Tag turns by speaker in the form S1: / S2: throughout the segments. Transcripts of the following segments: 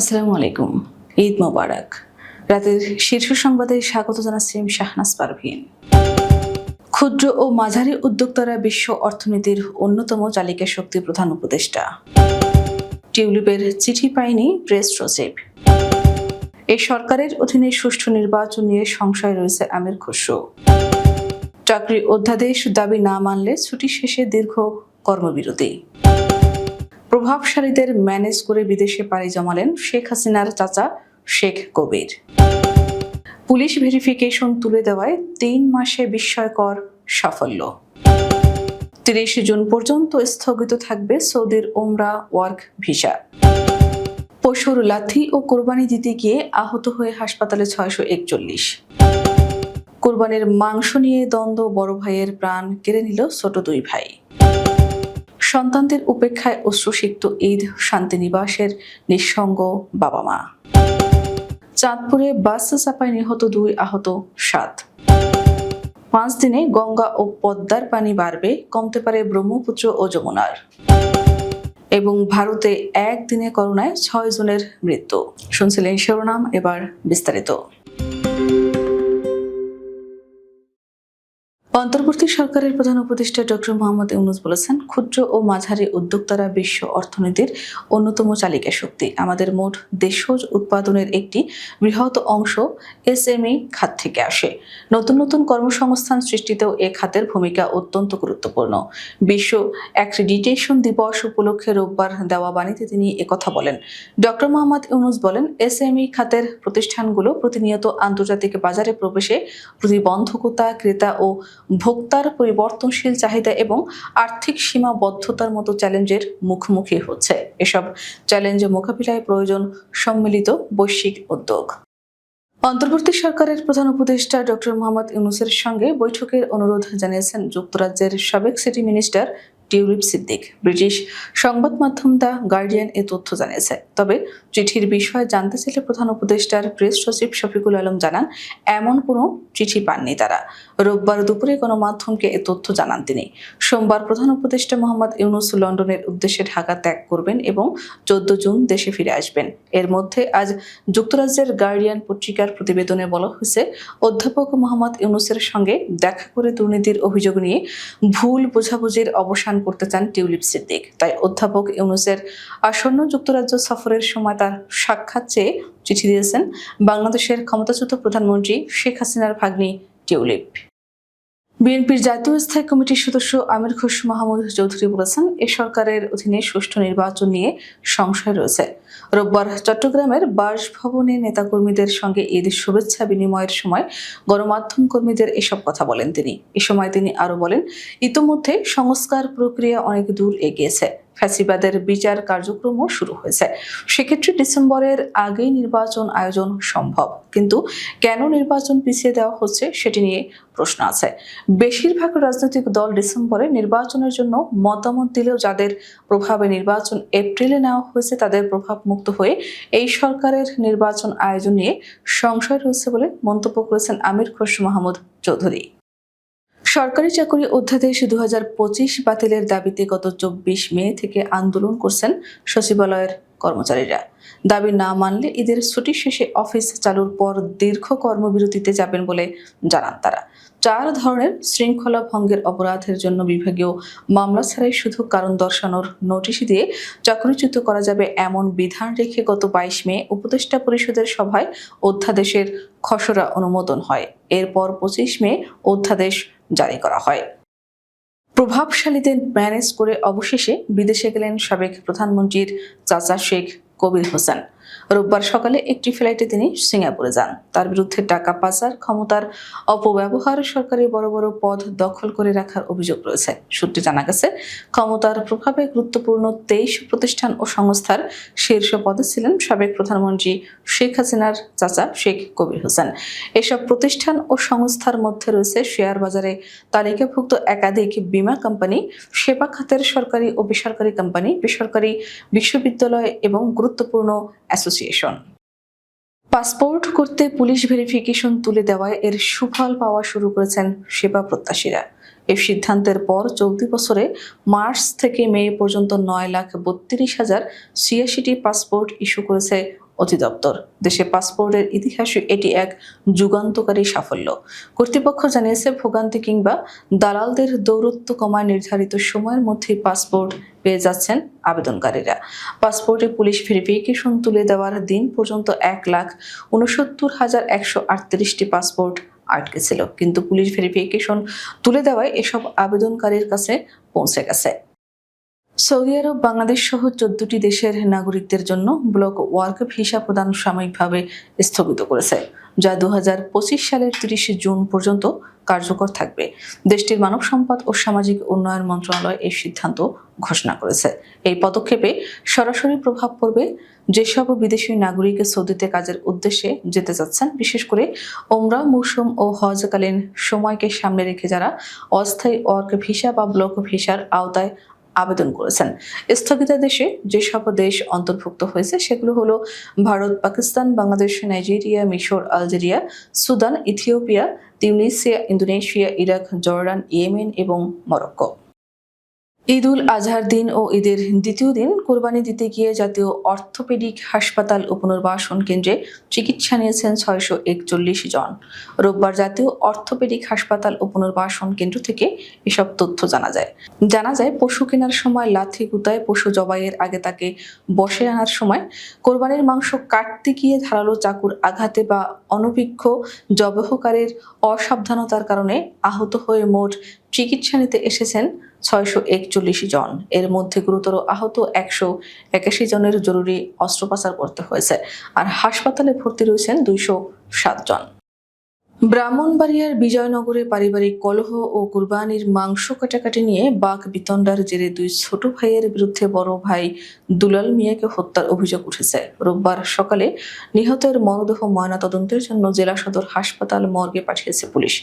S1: আসসালামু আলাইকুম। ঈদ মোবারক। রাতের শীর্ষ সংবাদে স্বাগত জানাচ্ছি শাহনাজ পারভিন। ক্ষুদ্র ও মাঝারি উদ্যোক্তারা বিশ্ব অর্থনীতির অন্যতম চালিকা শক্তি প্রধান উপদেষ্টা। টিউলিপের চিঠি পায়নি প্রেস সচিব। এই সরকারের অধীনে সুষ্ঠু নির্বাচন নিয়ে সংশয় রয়েছে আমির খসরু। চাকরি অধ্যাদেশ দাবি না মানলে ছুটি শেষে দীর্ঘ কর্মবিরতি। প্রভাবশালীদের ম্যানেজ করে বিদেশে পাড়ি জমালেন শেখ হাসিনার চাচা শেখ কবির। পুলিশ ভেরিফিকেশন তুলে দেওয়ায় তিন মাসে বিস্ময়কর সাফল্য। তিরিশে জুন পর্যন্ত স্থগিত থাকবে সৌদির ওমরা ওয়ার্ক ভিসা। পশুর লাথি ও কোরবানি দিতে গিয়ে আহত হয়ে হাসপাতালে ছয়শো একচল্লিশ। কোরবানির মাংস নিয়ে দ্বন্দ্ব বড় ভাইয়ের প্রাণ কেড়ে নিল ছোট দুই ভাই। সন্তানদের উপেক্ষায় অশ্রুসিক্ত ঈদ, শান্তিনিবাসের নিঃসঙ্গ বাবা মা চাঁদপুরে বাস চাপায় নিহত দুই আহত, সাত। পাঁচ দিনে গঙ্গা ও পদ্মার পানি বাড়বে, কমতে পারে ব্রহ্মপুত্র ও যমুনার। এবং ভারতে একদিনে করোনায় ছয় জনের মৃত্যু। শুনছিলেন শিরোনাম, এবার বিস্তারিত। অন্তর্বর্তী সরকারের প্রধান উপদেষ্টা ডক্টর মোহাম্মদ ইউনুস বলেছেন, ক্ষুদ্র ও মাঝারি উদ্যোক্তারা বিশ্ব অর্থনীতির অন্যতম চালিকা শক্তি। আমাদের মোট দেশজ উৎপাদনের একটি বৃহৎ অংশ এসএমই খাত থেকে আসে। নতুন নতুন কর্মসংস্থান সৃষ্টিতেও এ খাতের ভূমিকা অত্যন্ত গুরুত্বপূর্ণ। বিশ্ব অ্যাক্রিডিটেশন দিবস উপলক্ষে রোববার দেওয়া বাণীতে তিনি একথা বলেন। ডক্টর মোহাম্মদ ইউনুস বলেন, এসএমই খাতের প্রতিষ্ঠানগুলো প্রতিনিয়ত আন্তর্জাতিক বাজারে প্রবেশে প্রতিবন্ধকতা, ক্রেতা ও ভোক্তার পরিবর্তনশীল চাহিদা এবং আর্থিক সীমাবদ্ধতার মতো চ্যালেঞ্জের মুখোমুখি হচ্ছে। এসব চ্যালেঞ্জের মোকাবিলায় প্রয়োজন সম্মিলিত বৈশ্বিক উদ্যোগ। অন্তর্বর্তী সরকারের প্রধান উপদেষ্টা ডক্টর মোহাম্মদ ইউনুসের সঙ্গে বৈঠকের অনুরোধ জানিয়েছেন যুক্তরাজ্যের সাবেক city minister Tulip Siddiq, British সংবাদ মাধ্যম দ্য গার্ডিয়ান এ তথ্য জানিয়েছে। তবে চিঠির বিষয়ে জানতে চাইলে প্রধান উপদেষ্টার প্রেস সচিব শফিকুল আলম জানান, এমন কোনো চিঠি পাননি তারা। রোববার দুপুরে গণমাধ্যমকে এ তথ্য জানান তিনি। সোমবার প্রধান উপদেষ্টা মোহাম্মদ ইউনুস লন্ডনের উদ্দেশ্যে ঢাকা ত্যাগ করবেন এবং চোদ্দ জুন দেশে ফিরে আসবেন। এর মধ্যে আজ যুক্তরাজ্যের গার্ডিয়ান পত্রিকার প্রতিবেদনে বলা হয়েছে, অধ্যাপক মোহাম্মদ ইউনুসের সঙ্গে দেখা করে দুর্নীতির অভিযোগ নিয়ে ভুল বোঝাবুঝির অবসান করতে চান টিউলিপ সিদ্দিক। তাই অধ্যাপক ইউনুসের আসন্ন যুক্তরাজ্য সফরের সময় তার সাক্ষাৎ চেয়ে চিঠি দিয়েছেন বাংলাদেশের ক্ষমতাচ্যুত প্রধানমন্ত্রী শেখ হাসিনার ভাগ্নি টিউলিপ। বিএনপির জাতীয় স্থায়ী কমিটির সদস্য আমির খোস মাহমুদ চৌধুরী বলেছেন, এ সরকারের অধীনে সুষ্ঠু নির্বাচন নিয়ে সংশয় রয়েছে। রোববার চট্টগ্রামের বাসভবনে নেতাকর্মীদের সঙ্গে ঈদ শুভেচ্ছা বিনিময়ের সময় গণমাধ্যম কর্মীদের এসব কথা বলেন তিনি। এ সময় তিনি আরও বলেন, ইতোমধ্যে সংস্কার প্রক্রিয়া অনেক দূর এগিয়েছে। ফ্যাসিবাদের বিচার কার্যক্রমও শুরু হয়েছে। সেক্ষেত্রে ডিসেম্বরের আগেই নির্বাচন আয়োজন সম্ভব। কিন্তু কেন নির্বাচন পিছিয়ে দেওয়া হচ্ছে সেটি নিয়ে প্রশ্ন আছে। বেশিরভাগ রাজনৈতিক দল ডিসেম্বরে নির্বাচনের জন্য মতামত দিলেও যাদের প্রভাবে নির্বাচন এপ্রিলে নেওয়া হয়েছে তাদের প্রভাব মুক্ত হয়ে এই সরকারের নির্বাচন আয়োজন নিয়ে সংশয় রয়েছে বলে মন্তব্য করেছেন আমির খসরু মাহমুদ চৌধুরী। সরকারি চাকরি অধ্যাদেশ দু পঁচিশ বাতিলের দাবিতে গত চব্বিশ মে থেকে আন্দোলন করছেন সচিবালয়ের কর্মচারীরা। দাবি না মানলে ঈদের ছুটি শেষে অফিস চালুর পর দীর্ঘ কর্মবিরতিতে যাবেন বলে জানান তারা। চার ধরনের শৃঙ্খলা ভঙ্গের অপরাধের জন্য বিভাগীয় মামলা ছাড়াই শুধু কারণ দর্শানোর নোটিশ দিয়ে চাকরিচ্যুত করা যাবে এমন বিধান রেখে গত বাইশ মে উপদেষ্টা পরিষদের সভায় অধ্যাদেশের খসড়া অনুমোদন হয়। এরপর পঁচিশ মে অধ্যাদেশ জারি করা হয়। প্রভাবশালীদের ম্যানেজ করে অবশেষে বিদেশে গেলেন সাবেক প্রধানমন্ত্রীর চাচা শেখ কবির হোসেন। রোববার সকালে একটি ফ্লাইটে তিনি সিঙ্গাপুরে যান। তার বিরুদ্ধে টাকা পাচার, ক্ষমতার অপব্যবহার সরকারি বড় বড় পদ দখল করে রাখার অভিযোগ রয়েছে। সূত্রে জানা গেছে, ক্ষমতার প্রভাবে গুরুত্বপূর্ণ তেইশ প্রতিষ্ঠান ও সংস্থার শীর্ষ পদে ছিলেন সাবেক প্রধানমন্ত্রী শেখ হাসিনার চাচা শেখ কবির হোসেন। এসব প্রতিষ্ঠান ও সংস্থার মধ্যে রয়েছে শেয়ার বাজারে তালিকাভুক্ত একাধিক বীমা কোম্পানি, সেবা খাতের সরকারি ও বেসরকারি কোম্পানি, বেসরকারি বিশ্ববিদ্যালয় এবং গুরুত্বপূর্ণ অ্যাসোসিয়েশন। পাসপোর্ট করতে পুলিশ ভেরিফিকেশন তুলে দেওয়ায় এর সুফল পাওয়া শুরু করেছেন সেবা প্রত্যাশীরা। এই সিদ্ধান্তের পর চলতি বছরে মার্চ থেকে মে পর্যন্ত নয় লাখ বত্রিশ হাজার ছিয়াশিটি পাসপোর্ট ইস্যু করেছে অধিদপ্তর। দেশে পাসপোর্টের ইতিহাসে এটি এক যুগান্তকারী সাফল্য। কর্তৃপক্ষ জানিয়েছে, ভোগান্তি কিংবা দালালদের দৌরত্ব কমায় নির্ধারিত সময়ের মধ্যেই পাসপোর্ট পেয়ে যাচ্ছেন আবেদনকারীরা। পাসপোর্টে পুলিশ ভেরিফিকেশন তুলে দেওয়ার দিন পর্যন্ত এক লাখ উনসত্তর হাজার একশো আটত্রিশটি পাসপোর্ট আটকে ছিল কিন্তু পুলিশ ভেরিফিকেশন তুলে দেওয়ায় এসব আবেদনকারীর কাছে পৌঁছে গেছে। সৌদি আরব, বাংলাদেশ সহ চোদ্দটি দেশের নাগরিকদের জন্য ব্লক ওয়ার্ক ভিসা প্রদান সাময়িকভাবে স্থগিত করেছে, যা দুহাজার পঁচিশ সালের তিরিশে জুন পর্যন্ত কার্যকর থাকবে। দেশটির মানব সম্পদ ও সামাজিক উন্নয়ন মন্ত্রণালয় এই সিদ্ধান্ত ঘোষণা করেছে। এই পদক্ষেপে সরাসরি প্রভাব পড়বে যেসব বিদেশি নাগরিক সৌদিতে কাজের উদ্দেশ্যে যেতে যাচ্ছেন বিশেষ করে ওমরা মৌসুম ও হজকালীন সময়কে সামনে রেখে যারা অস্থায়ী ওয়ার্ক ভিসা বা ব্লক ভিসার আওতায় আবেদন করেছেন। স্থগিতাদেশে যেসব দেশ অন্তর্ভুক্ত হয়েছে সেগুলো হলো ভারত, পাকিস্তান, বাংলাদেশ, নাইজেরিয়া, মিশর, Algeria, Sudan, Ethiopia, Tunisia, Indonesia, Iraq, Jordan, Yemen এবং মরক্কো। ঈদ উল আজহার দিন ও ঈদের দ্বিতীয় দিন কোরবানি দিতে গিয়ে জাতীয় অর্থোপেডিক হাসপাতাল ও পুনর্বাসন কেন্দ্রে চিকিৎসা নিয়েছেন ছয়শো একচল্লিশ জন। রোববার জাতীয় অর্থোপেডিক হাসপাতাল ও পুনর্বাসন কেন্দ্র থেকে এসব তথ্য জানা যায়। জানা যায়, পশু কেনার সময় লাথি গুতায় পশু জবাইয়ের আগে তাকে বসে আনার সময় কোরবানির মাংস কাটতে গিয়ে ধারালো চাকুর আঘাতে বা অনভিজ্ঞ জবহকারের অসাবধানতার কারণে আহত হয়ে মোট চিকিৎসা নিতে এসেছেন ছয়শো একচল্লিশ জন। এর মধ্যে গুরুতর আহত একশো একাশি জনের জরুরি অস্ত্রোপচার করতে হয়েছে আর হাসপাতালে ভর্তি রয়েছেন দুইশো সাত জন। ব্রাহ্মণবাড়িয়ার বিজয়নগরে পারিবারিক কলহ ও কুরবানির মাংস কাটাকাটি নিয়ে বাঘ বিতণ্ডার জেরে দুই ছোট ভাইয়ের বিরুদ্ধে বড় ভাই দুলাল মিয়াকে হত্যার অভিযোগ উঠেছে। রোববার সকালে নিহতের মরদেহ ময়নাতদন্তের জন্য জেলা সদর হাসপাতাল মর্গে পাঠিয়েছে পুলিশ।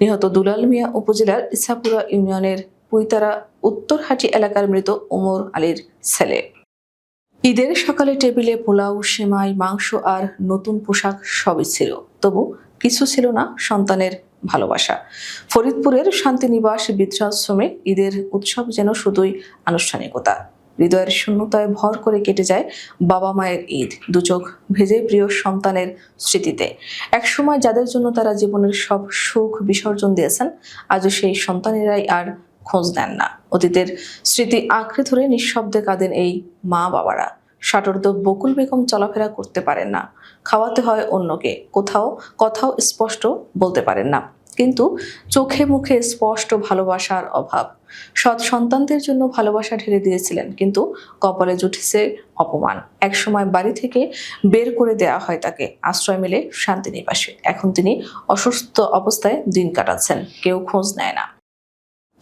S1: নিহত দুলাল মিয়া উপজেলার ইসাপুরা ইউনিয়নের পুইতারা উত্তরহাটি এলাকার মৃত ওমর আলীর ছেলে। ঈদের সকালে টেবিলে পোলাও, সেমাই, মাংস আর নতুন পোশাক সবই ছিল। তবু কিছু ছিল না সন্তানের ভালোবাসা। ফরিদপুরের শান্তিনিবাস বৃদ্ধাশ্রমে ঈদের উৎসব যেন শুধুই আনুষ্ঠানিকতা। হৃদয়ের শূন্যতায় ভর করে কেটে যায় বাবা মায়ের ঈদ দুচোখ ভেজে প্রিয় সন্তানের স্মৃতিতে। একসময় যাদের জন্য তারা জীবনের সব সুখ বিসর্জন দিয়েছেন, আজও সেই সন্তানেরাই আর খোঁজ নেন না। অতীতের স্মৃতি আঁকড়ে ধরে নিঃশব্দে কাঁদেন এই মা বাবারা। সাটর্দ বকুল বেগম চলাফেরা করতে পারেন না। খাওয়াতে হয় অন্যকে। কোথাও কথাও স্পষ্ট বলতে পারেন না। কিন্তু চোখে মুখে স্পষ্ট ভালোবাসার অভাব। সৎ সন্তানদের জন্য ভালোবাসা ঢেলে দিয়েছিলেন, কিন্তু কপালে জুটেছে অপমান। একসময় বাড়ি থেকে বের করে দেওয়া হয় তাকে। আশ্রয় মিলে শান্তিনিবাসে। এখন তিনি অসুস্থ অবস্থায় দিন কাটাচ্ছেন। কেউ খোঁজ নেয় না।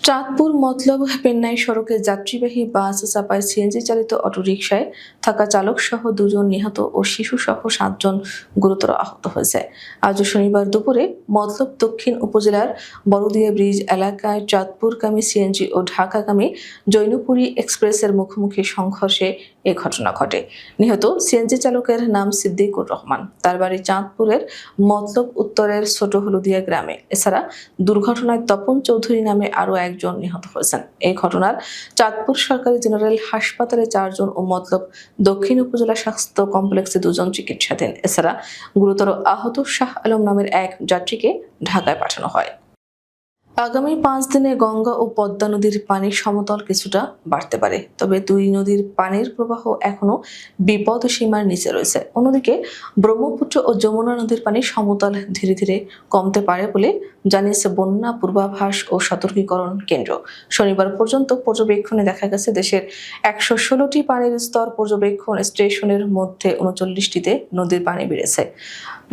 S1: চাঁদপুর মতলব পেন্নাই সড়কে যাত্রীবাহী বাস চাপায় সিএনজি চালিত অটোরিকশায় থাকা চালক সহ দুজন নিহত ও শিশু সহ সাতজন গুরুতর আহত হয়েছে। আজ শনিবার দুপুরে মতলব দক্ষিণ উপজেলার বড়দিয়া ব্রিজ এলাকায় চাঁদপুরগামী সিএনজি ও ঢাকাগামী জৈনপুরী এক্সপ্রেসের মুখোমুখি সংঘর্ষে এ ঘটনা ঘটে। নিহত সিএনজি চালকের নাম সিদ্দিকুর রহমান। তার বাড়ি চাঁদপুরের মতলব উত্তরের ছোট হলুদিয়া গ্রামে। এছাড়া দুর্ঘটনায় তপন চৌধুরী নামে আরও একজন নিহত হয়েছেন। এই ঘটনার চাঁদপুর সরকারি জেনারেল হাসপাতালে চারজন ও মতলব দক্ষিণ উপজেলা স্বাস্থ্য কমপ্লেক্সে দুজন চিকিৎসাধীন। এছাড়া গুরুতর আহত শাহ আলম নামের এক যাত্রীকে ঢাকায় পাঠানো হয়। আগামী পাঁচ দিনে গঙ্গা ও পদ্মা নদীর পানির সমতল কিছুটা বাড়তে পারে। তবে দুই নদীর পানির প্রবাহ এখনও বিপদ সীমার নিচে রয়েছে। অন্যদিকে, ব্রহ্মপুত্র ও যমুনা নদীর পানি সমতল ধীরে ধীরে কমতে পারে বলে জানিয়েছে বন্যা পূর্বাভাস ও সতর্কীকরণ কেন্দ্র। শনিবার পর্যন্ত পর্যবেক্ষণে দেখা গেছে দেশের একশো ষোলোটি পানির স্তর পর্যবেক্ষণ স্টেশনের মধ্যে উনচল্লিশটিতে নদীর পানি বেড়েছে।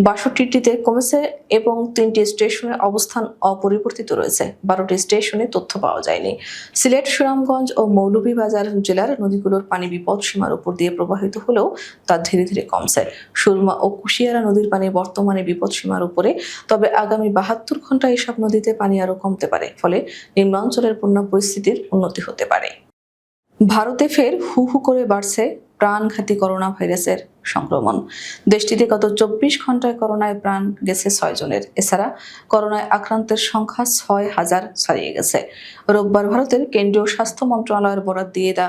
S1: বাষট্টিটিতে কমেছে এবং তিনটি স্টেশনের অবস্থান অপরিবর্তিত রয়েছে। বারোটি স্টেশনে তথ্য পাওয়া যায়নি। সিলেট, সুনামগঞ্জ ও মৌলভীবাজার জেলার নদীগুলোর পানি বিপদ সীমার উপর দিয়ে প্রবাহিত হলেও তা ধীরে ধীরে কমছে। সুরমা ও কুশিয়ারা নদীর পানি বর্তমানে বিপদ সীমার উপরে, তবে আগামী বাহাত্তর ঘন্টায় এসব নদীতে পানি আরও কমতে পারে, ফলে নিম্নাঞ্চলের বন্যা পরিস্থিতির উন্নতি হতে পারে। ভারতে ফের হু হু করে বাড়ছে প্রাণঘাতী করোনা ভাইরাসের সংক্রমণ। দেশটিতে গত চব্বিশ ঘন্টায় করোনায় প্রাণ গেছে ছয় জনের। এছাড়া করোনায় আক্রান্তের সংখ্যা ছয় হাজার ছাড়িয়ে গেছে। রোববার ভারতের কেন্দ্রীয় স্বাস্থ্য মন্ত্রণালয়ের বরাদ দিয়ে দা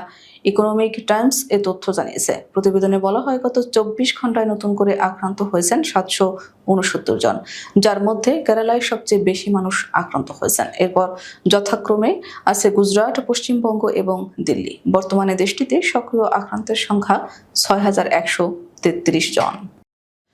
S1: ইকোনমিক টাইমস এ তথ্য জানিয়েছে। প্রতিবেদনে বলা হয়, গত চব্বিশ ঘন্টায় নতুন করে আক্রান্ত হয়েছেন সাতশো উনসত্তর জন, যার মধ্যে কেরালায় সবচেয়ে বেশি মানুষ আক্রান্ত হয়েছেন। এরপর যথাক্রমে আছে গুজরাট, পশ্চিমবঙ্গ এবং দিল্লি। বর্তমানে দেশটিতে সক্রিয় আক্রান্তের সংখ্যা ছয় হাজার একশো তেত্রিশ জন।